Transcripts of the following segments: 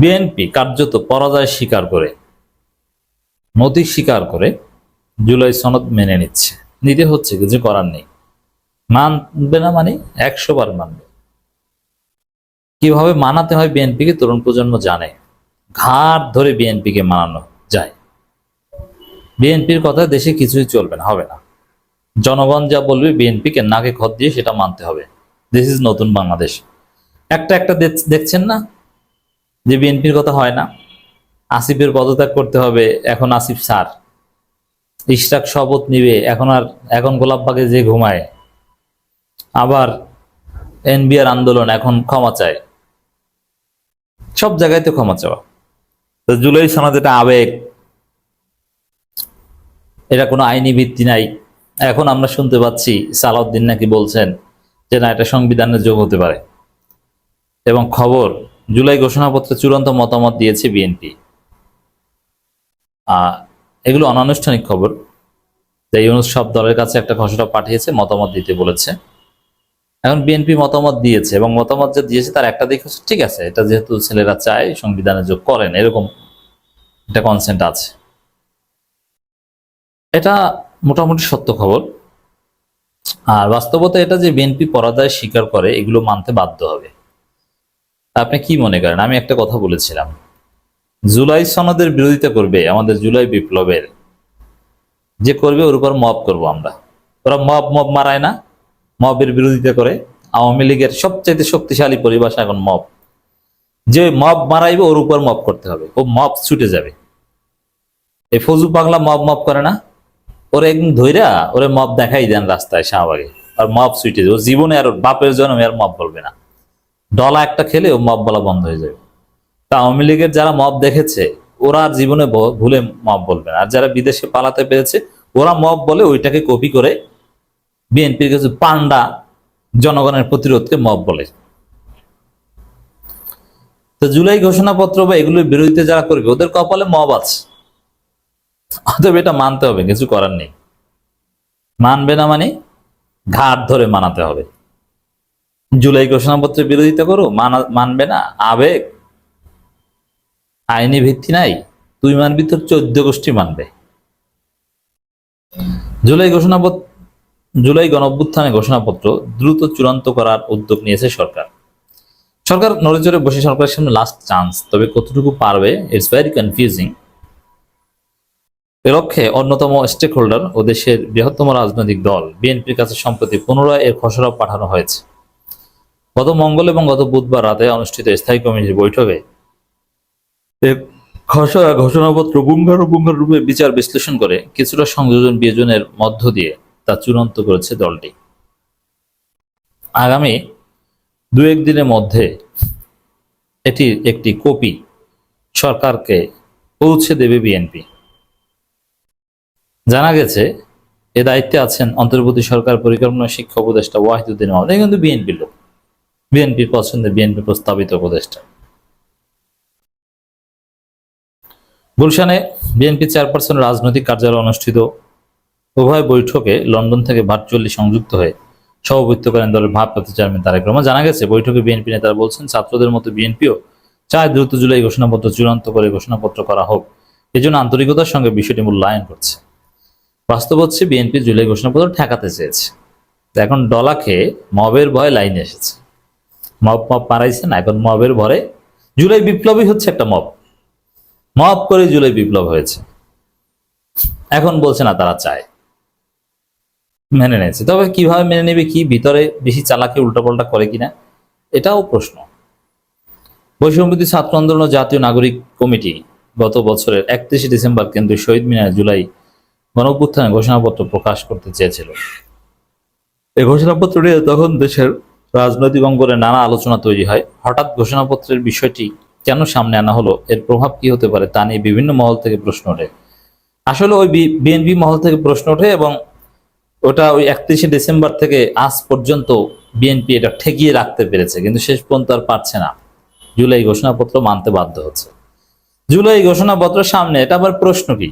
BNP কার্যত পরাজয় স্বীকার করে, নতি স্বীকার করে জুলাই সনদ মেনে নিচ্ছে। নিতে হচ্ছে কিছু করার নেই। মানবে না মানে একশো বার মানবে। কীভাবে মানাতে হয় বিএনপিকে তরুণ প্রজন্ম জানে। ঘাট ধরে বিএনপিকে মানানো যায়। বিএনপির কথা দেশে কিছুই চলবে না, হবে না। জনগণ যা বলবে বিএনপিকে নাকে খত দিয়ে সেটা মানতে হবে। দিস ইজ নতুন বাংলাদেশ। একটা একটা দেখ- দেখছেন না? যে বিএনপির কথা হয় না। আসিফের পদত্যাগ করতে হবে এখন আসিফ স্যার। ইশরাক শপথ নিবে, এখন আর, এখন গোলাপবাগে যে ঘুমায়। আবার এনবিআর আন্দোলন এখন ক্ষমা চায়। সব জায়গায় তো ক্ষমা চাওয়া। তো জুলাই সনদ এটা আবেগ। এটা কোনো আইনি ভিত্তি নাই। এখন আমরা শুনতে পাচ্ছি সালাউদ্দিন নাকি বলছেন যে না, এটা সংবিধানের যোগ হতে পারে। এবং খবর জুলাই ঘোষণাপত্রে চূড়ান্ত মতামত দিয়েছে বিএনপি। এগুলো অনানুষ্ঠানিক খবর। যে ইউনুস সব দলের কাছে একটা খসড়া পাঠিয়েছে, মতামত দিতে বলেছে। এখন বিএনপি মতামত দিয়েছে এবং মতামত যে দিয়েছে তার একটা দিক হচ্ছে, ঠিক আছে, এটা যেহেতু ছেলেরা চায়, সংবিধানে যোগ করেন, এরকম একটা কনসেন্ট আছে। এটা মোটামুটি সত্য খবর। আর বাস্তবতা এটা যে বিএনপি পরাজয় স্বীকার করে, এগুলো মানতে বাধ্য হবে। আপনি কি মনে করেন? আমি একটা কথা বলেছিলাম। জুলাই সনদের বিরোধিতা করবে আমাদের জুলাই বিপ্লবের। যে করবে ওর উপর মব করব আমরা। ওরা মব মব মারায় না। মবের বিরোধিতা করে। আওয়ামী লীগের সবচেয়ে শক্তিশালী পরিভাষা এখন মব। যে মব মারাইবে ওর উপর মব করতে হবে। ও মব ছুটে যাবে। এই ফজু পাগলা মব মব করে না। ওরা একদিন ধইরা ওরে মব দেখাই দেন রাস্তায় শাহবাগে। আর মব সুইটে ও জীবনে আর বাপের জন্য আর মব বলবে না। ডলা একটা খেলে ও মব বলা বন্ধ হয়ে যাবে তা আওয়ামী লীগের যারা মব দেখেছে, ওরা জীবনে ভুলে মব বলবে আর যারা বিদেশে পালাতে পেরেছে, ওরা মব বলে ওইটাকে কপি করে বিএনপির কিছু পান্ডা জনগণের প্রতিরোধকে মব বলে। তো জুলাই ঘোষণাপত্র বা এগুলোর বিরোধিতা যারা করবে, ওদের কপালে মব আছে। অতএব এটা মানতে হবে, কিছু করার নেই। মানবে না মানে ঘাট ধরে মানাতে হবে। জুলাই ঘোষণাপত্রের বিরোধিতা করো মানবে না, আবেগ। আইনি ভিত্তি নাই তুই মানবি তোর চোদ্দ গোষ্ঠী মানবে। জুলাই ঘোষণাপত্র জুলাই গণঅভ্যুত্থানে ঘোষণাপত্র দ্রুত চূড়ান্ত করার উদ্যোগ নিয়েছে সরকার। সরকার নড়েচড়ে বসে সরকারের সামনে লাস্ট চান্স তবে কতটুকু পারবে ইটস ভেরি কনফিউজিং এ লক্ষ্যে অন্যতম স্টেক হোল্ডার ও দেশের বৃহত্তম রাজনৈতিক দল, বিএনপির কাছে সম্প্রতি পুনরায় এর খসড়া পাঠানো হয়েছে। গত মঙ্গল এবং গত বুধবার রাতে অনুষ্ঠিত স্থায়ী কমিটির বৈঠকে খসড়া ঘোষণাপত্র পুঙ্খানুপুঙ্খান রূপে বিচার বিশ্লেষণ করে কিছুটা সংযোজন বিয়োজনের মধ্য দিয়ে তা চূড়ান্ত করেছে দলটি। আগামী দু একদিনের মধ্যে এটির একটি কপি সরকারকে পৌঁছে দেবে বিএনপি। জানা গেছে, এ দায়িত্বে আছেন অন্তর্বর্তী সরকার পরিকল্পনা শিক্ষা উপদেষ্টা ওয়াহিদুদ্দিন মাহমুদ কিন্তু বিএনপির লোক। বিএনপির পছন্দের বিএনপি প্রস্তাবিত উপদেষ্টা। গুলশানে বিএনপি চেয়ারপারসন রাজনৈতিক কার্যালয় অনুষ্ঠিত উভয় বৈঠকে লন্ডন থেকে ভার্চুয়ালি সংযুক্ত হয়ে সভাপতিত্ব করেন দলের ভারপ্রাপ্ত চেয়ারম্যান তারেক রহমান। জানা গেছে, বৈঠকে বিএনপি নেতারা বলছেন, ছাত্রদের মতো বিএনপিও চায় দ্রুত জুলাই ঘোষণাপত্র চূড়ান্ত করে ঘোষণাপত্র করা হোক। এজন্য আন্তরিকতার সঙ্গে বিষয়টি মূল্যায়ন করছে। বাস্তব হচ্ছে, বিএনপি জুলাই ঘোষণাপত্র ঠেকাতে চেয়েছে। এখন ডলা খেয়ে মবের ভয়ে লাইনে এসেছে। মব মব মারাইছে না, এখন মবের ভরে জুলাই বিপ্লবই হচ্ছে একটা মব। মব করে জুলাই বিপ্লব হয়েছে। এখন বলছে না তারা চায়। মেনে নিয়েছে। তবে কীভাবে মেনে নেবে, কি ভিতরে বেশি চালাকি উল্টাপাল্টা করে কিনা, এটাও প্রশ্ন। বৈষম্যবিধি ছাত্র আন্দোলন জাতীয় নাগরিক কমিটি গত বছরের একত্রিশে ডিসেম্বর কেন্দ্রীয় শহীদ মিনার জুলাই গণঅভ্যুত্থানে ঘোষণাপত্র প্রকাশ করতে চেয়েছিল। এই ঘোষণাপত্রটি তখন দেশের রাজনৈতিক অঙ্গনে নানা আলোচনা তৈরি হয়। হঠাৎ ঘোষণাপত্রের বিষয়টি কেন সামনে আনা হলো? এর প্রভাব কি হতে পারে তা নিয়ে বিভিন্ন মহল থেকে প্রশ্ন ওঠে। আসলে ওই বিএনপি মহল থেকে প্রশ্ন ওঠে এবং ওটা ওই একত্রিশে ডিসেম্বর থেকে আজ পর্যন্ত বিএনপি এটা ঠেকিয়ে রাখতে পেরেছে, কিন্তু শেষ পর্যন্ত আর পারছে না। জুলাই ঘোষণাপত্র মানতে বাধ্য হচ্ছে। জুলাই ঘোষণাপত্র সামনে, এটা আবার প্রশ্ন কি?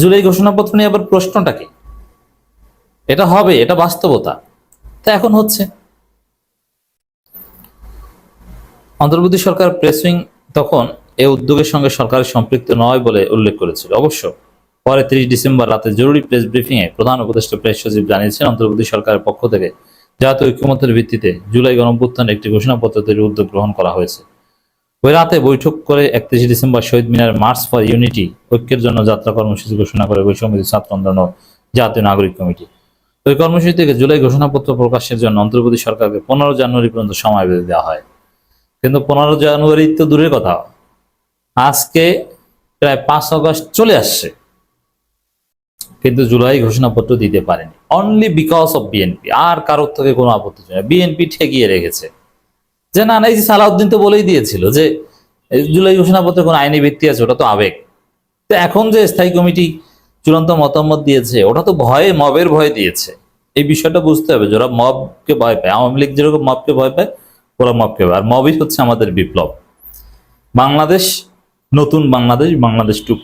জুলাই ঘোষণাপত্র নিয়ে আবার প্রশ্নটা কি? এটা হবে, এটা বাস্তবতা। তা এখন হচ্ছে। অন্তর্বর্তী সরকার প্রেসিং তখন এ উদ্যোগের সঙ্গে সরকার সম্পৃক্ত নয় বলে উল্লেখ করেছিল। অবশ্য পরে তিরিশ ডিসেম্বর রাতে জরুরি প্রেস ব্রিফিংয়ে প্রধান উপদেষ্টা প্রেস সচিব জানিয়েছেন, অন্তর্বর্তী সরকারের পক্ষ থেকে জাতীয় ঐক্যমত্যের ভিত্তিতে জুলাই গণঅভ্যুত্থানে একটি ঘোষণাপত্র তৈরির উদ্যোগ গ্রহণ করা হয়েছে। ওই রাতে বৈঠক করে একত্রিশে December Shaheed Minar march for unity ঐক্যের জন্য যাত্রা কর্মসূচি ঘোষণা করে বৈষম্য ছাত্র আন্দোলন জাতীয় নাগরিক কমিটি। ওই কর্মসূচি থেকে জুলাই ঘোষণাপত্র প্রকাশের জন্য অন্তর্বর্তী সরকারকে পনেরো জানুয়ারি পর্যন্ত সময় বেঁধে দেওয়া হয়। কিন্তু পনেরো জানুয়ারি তো দূরের কথা। আজকে প্রায় পাঁচ আগস্ট চলে আসছে। কিন্তু জুলাই ঘোষণাপত্র দিতে পারেনি। অনলি বিকজ অফ বিএনপি আর কারোর থেকে কোনো আপত্তি ছিল বিএনপি ঠেকিয়ে রেখেছে। যে না না, এই যে সালাউদ্দিন তো বলেই দিয়েছিল যে জুলাই ঘোষণাপত্রে কোনো আইনি ভিত্তি আছে, ওটা তো আবেগ। তো এখন যে স্থায়ী কমিটি চূড়ান্ত মতামত দিয়েছে, ওটা তো ভয়ে, মবের ভয় দিয়েছে। এই বিষয়টা বুঝতে হবে। যারা মবকে ভয় পায়, আওয়ামী লীগ যেরকম মবকে ভয় পায় ওরা আর মবই হচ্ছে আমাদের বিপ্লব। বাংলাদেশ, নতুন Bangladesh Bangladesh two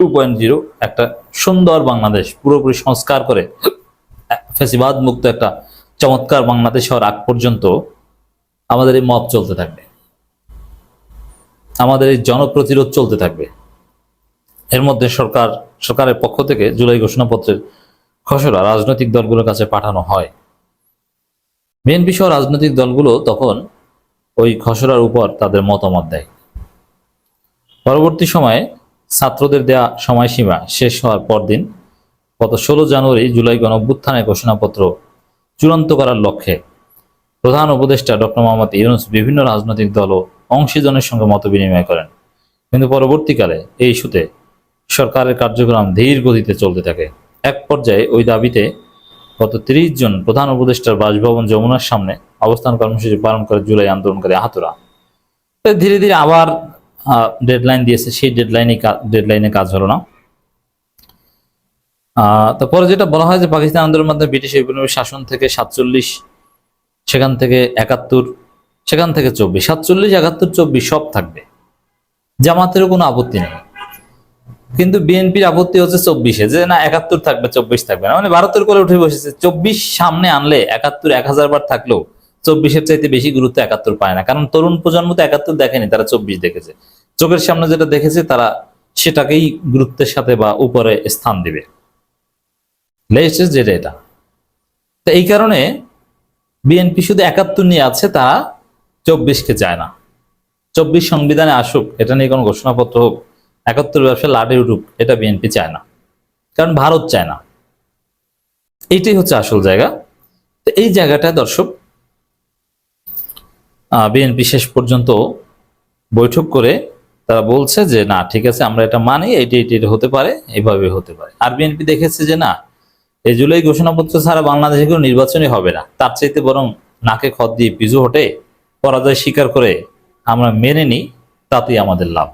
two point zero, একটা সুন্দর বাংলাদেশ, পুরোপুরি সংস্কার করে ফেসিবাদ মুক্ত একটা চমৎকার বাংলাদেশ হওয়ার আগ পর্যন্ত আমাদের এই মত চলতে থাকবে। আমাদের এই জনপ্রতিরোধ চলতে থাকবে। এর মধ্যে সরকার, সরকারের পক্ষ থেকে জুলাই ঘোষণাপত্রের খসড়া রাজনৈতিক দলগুলোর কাছে পাঠানো হয়। বিএনপি সহ রাজনৈতিক দলগুলো তখন ওই খসড়ার উপর তাদের মতামত দেয়। পরবর্তী সময়ে ছাত্রদের দেয়া সময়সীমা শেষ হওয়ার পরদিন গত ষোলো জানুয়ারি জুলাই গণঅভ্যুত্থানের ঘোষণাপত্র চূড়ান্ত করার লক্ষ্যে প্রধান উপদেষ্টা ডক্টর মোহাম্মদ ইউনুস বিভিন্ন রাজনৈতিক দল ও অংশীজনের সঙ্গে মত বিনিময় করেন। কিন্তু পরবর্তীকালে এই ইস্যুতে সরকারের কার্যক্রম ধীর গতিতে চলতে থাকে। এক পর্যায়ে ওই দাবিতে গত তিরিশ জন প্রধান উপদেষ্টার বাসভবন যমুনার সামনে অবস্থান কর্মসূচি পালন করে জুলাই আন্দোলনকারী আহতরা। ধীরে ধীরে আবার ডেডলাইন দিয়েছে। সেই ডেডলাইনে ডেডলাইনে কাজ হলো না। তারপরে যেটা বলা হয় যে পাকিস্তান আন্দোলনের মাধ্যমে ব্রিটিশ উপনিবেশ শাসন থেকে সাতচল্লিশ, সেখান থেকে একাত্তর, সেখান থেকে চব্বিশ, সাতচল্লিশ, একাত্তর, চব্বিশ সব থাকবে। জামাতেরও কোনো আপত্তি নেই। কিন্তু বিএনপির আপত্তি হচ্ছে চব্বিশে, যে না একাত্তর থাকবে, চব্বিশ থাকবে না। মানে ভারতের করে উঠে বসেছে। চব্বিশ সামনে আনলে একাত্তর এক হাজার বার থাকলেও চব্বিশের চাইতে বেশি গুরুত্ব একাত্তর পায় না। কারণ তরুণ প্রজন্ম তো একাত্তর দেখেনি, তারা চব্বিশ দেখেছে। চোখের সামনে যেটা দেখেছে, তারা সেটাকেই গুরুত্বের সাথে বা উপরে স্থান দিবে। যেটা এটা। তো এই কারণে বিএনপি শুধু একাত্তর নিয়ে আছে, তারা চব্বিশকে চায় না। চব্বিশ সংবিধানে আসুক, এটা নিয়ে কোনো ঘোষণাপত্র হোক একাত্তর ব্যবসা লাটে উঠুক এটা বিএনপি চায় না। কারণ ভারত চায় না। এইটাই হচ্ছে আসল জায়গা। তো এই জায়গাটা দর্শক বিএনপি শেষ পর্যন্ত বৈঠক করে তারা বলছে যে, না, ঠিক আছে, আমরা এটা মানি, এটি এটি হতে পারে এইভাবে হতে পারে। আর বিএনপি দেখেছে যে, না, এই জুলাই ঘোষণাপত্র ছাড়া বাংলাদেশে কোনো নির্বাচনই হবে না। তার চাইতে বরং নাকে খত দিয়ে পিজু হটে, পরাজয় স্বীকার করে আমরা মেনে নিই, তাতেই আমাদের লাভ।